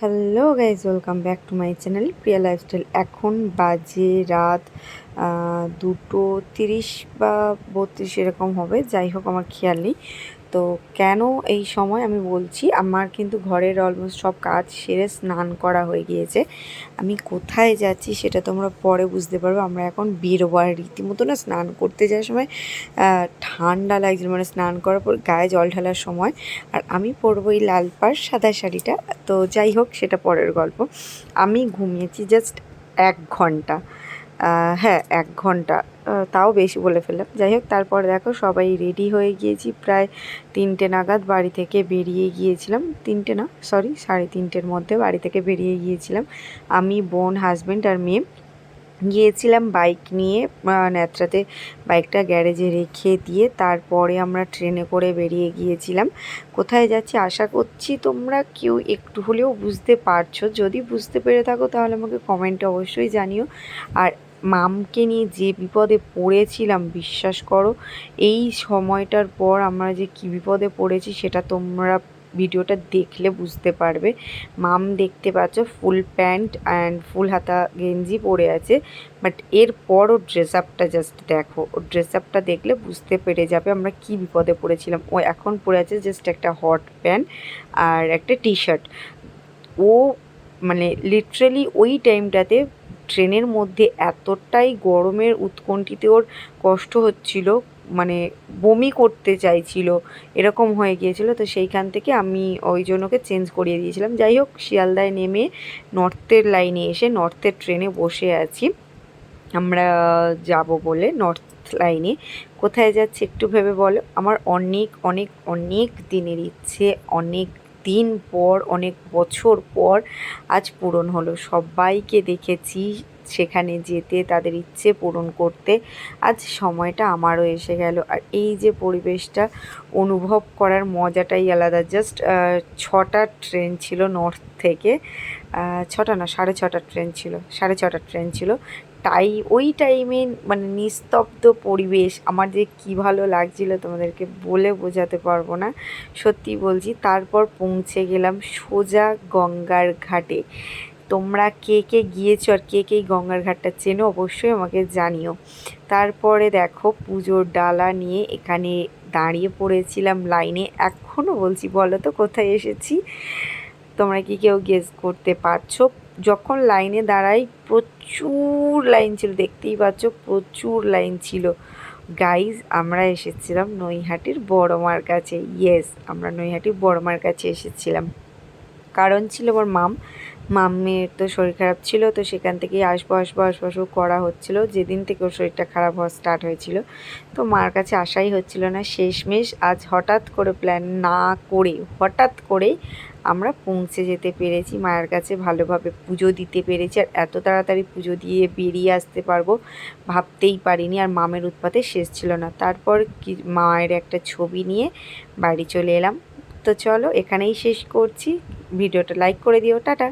Hello guys, welcome back to my channel Priya lifestyle. এখন বাজে রাত দুটো তিরিশ বা বত্রিশ এরকম হবে, যাই হোক, আমার খেয়াল নেই। তো কেন এই সময় আমি বলছি, আমার কিন্তু ঘরের অলমোস্ট সব কাজ সেরে স্নান করা হয়ে গিয়েছে। আমি কোথায় যাচ্ছি সেটা তোমরা পরে বুঝতে পারবে। আমরা এখন বেরোবো আর রীতিমতো না স্নান করতে যাওয়ার সময় ঠান্ডা লাগছিল মানে স্নান করার পর গায়ে জল ঢালার সময়। আর আমি পরবো এই লাল পাড় সাদা শাড়িটা। তো যাই হোক, সেটা পরের গল্প। আমি ঘুমিয়েছি জাস্ট এক ঘণ্টা। হ্যাঁ এক ঘণ্টা। তাও বেশি বলে ফেললাম। যাই হোক, তারপর দেখো সবাই রেডি হয়ে গিয়েছি। প্রায় তিনটে নাগাদ বাড়ি থেকে বেরিয়ে গিয়েছিলাম। তিনটে না? সরি সাড়ে তিনটের মধ্যে বাড়ি থেকে বেরিয়ে গিয়েছিলাম। আমি, বোন হাজব্যান্ড আর মেয়ে। গিয়েছিলাম বাইক নিয়ে ন্যাত্রাতে বাইকটা গ্যারেজে রেখে দিয়ে তারপরে আমরা ট্রেনে করে বেরিয়ে গিয়েছিলাম। কোথায় যাচ্ছি? আশা করছি তোমরা কেউ একটু হলেও বুঝতে পারছ। যদি বুঝতে পেরে থাকো তাহলে আমাকে কমেন্টে অবশ্যই জানিও। আর মামকে নিয়ে যে বিপদে পড়েছিলাম, বিশ্বাস করো, এই সময়টার পর আমরা যে কী বিপদে পড়েছি সেটা তোমরা ভিডিওটা দেখলে বুঝতে পারবে। মাম দেখতে পাচ্ছ ফুল প্যান্ট অ্যান্ড ফুল হাতা গেঞ্জি পরে আছে বাট এরপরও ড্রেস আপটা জাস্ট দেখো। ও ড্রেস আপটা দেখলে বুঝতে পেরে যাবে আমরা কি বিপদে পড়েছিলাম। ও এখন পরে আছে জাস্ট একটা হট প্যান্ট আর একটা টি শার্ট ও মানে লিটারেলি ওই টাইমটাতে ট্রেনের মধ্যে এতটাই গরমের উৎকণ্ঠিতে ওর কষ্ট হচ্ছিল মানে বমি করতে চাইছিল, এরকম হয়ে গিয়েছিল। তো সেইখান থেকে আমি ওই জন্য ওকে চেঞ্জ করিয়ে দিয়েছিলাম। যাই হোক, শিয়ালদায় নেমে নর্থের লাইনে এসে নর্থের ট্রেনে বসে আছি। আমরা যাব বলে নর্থ লাইনে। কোথায় যাচ্ছে একটু ভেবে বলো? আমার অনেক অনেক অনেক দিনের ইচ্ছে, অনেক দিন পর, অনেক বছর পর আজ পূরণ হলো। সবাইকে দেখেছি সেখানে যেতে, তাদের ইচ্ছে পূরণ করতে। আজ সময়টা আমারও এসে গেল। আর এই যে পরিবেশটা অনুভব করার মজাটাই আলাদা। জাস্ট ছটা ট্রেন ছিল নর্থ থেকে ছটা না, সাড়ে ছটা ট্রেন ছিল, সাড়ে ছটা ট্রেন ছিল। তাই ওই টাইমে মানে নিস্তব্ধ পরিবেশ, আমার যে কী ভালো লাগছিল তোমাদেরকে বলে বোঝাতে পারব না। সত্যি বলছি, তারপর পৌঁছে গেলাম সোজা গঙ্গার ঘাটে। তোমরা কে কে গিয়েছো আর কে কে গঙ্গার ঘাটটা চেনো অবশ্যই আমাকে জানিও। তারপরে দেখো পুজোর ডালা নিয়ে এখানে দাঁড়িয়ে পড়েছিলাম লাইনে এখনও বলছি, বলো তো কোথায় এসেছি? তোমরা কি কেউ গেস করতে পারছ? যখন লাইনে দাঁড়াই, প্রচুর লাইন ছিল, দেখতেই পাচ্ছ প্রচুর লাইন ছিল। গাইজ আমরা এসেছিলাম নৈহাটির বড়মার কাছে। ইয়েস আমরা নৈহাটির বড়মার কাছে এসেছিলাম। কারণ ছিল আমার মাম মাম্মের তো শরীর খারাপ ছিল, তো সেখান থেকেই আসব আসব আসব আসব করা হচ্ছিল। যেদিন থেকে ওর শরীরটা খারাপ হওয়া স্টার্ট হয়েছিল। তো মার কাছে আসাই হচ্ছিল না, শেষমেশ আজ হঠাৎ করে প্ল্যান না করে, হঠাৎ করেই আমরা পৌঁছে যেতে পেরেছি। মায়ের কাছে ভালোভাবে পুজো দিতে পেরেছি, আর এত তাড়াতাড়ি পুজো দিয়ে বেরিয়ে আসতে পারব ভাবতেই পারিনি, আর মামের উৎপাতে শেষ ছিল না। তারপর কি, মায়ের একটা ছবি নিয়ে বাড়ি চলে এলাম। তো চলো এখানেই শেষ করছি। ভিডিওটা লাইক করে দিও, টাটা।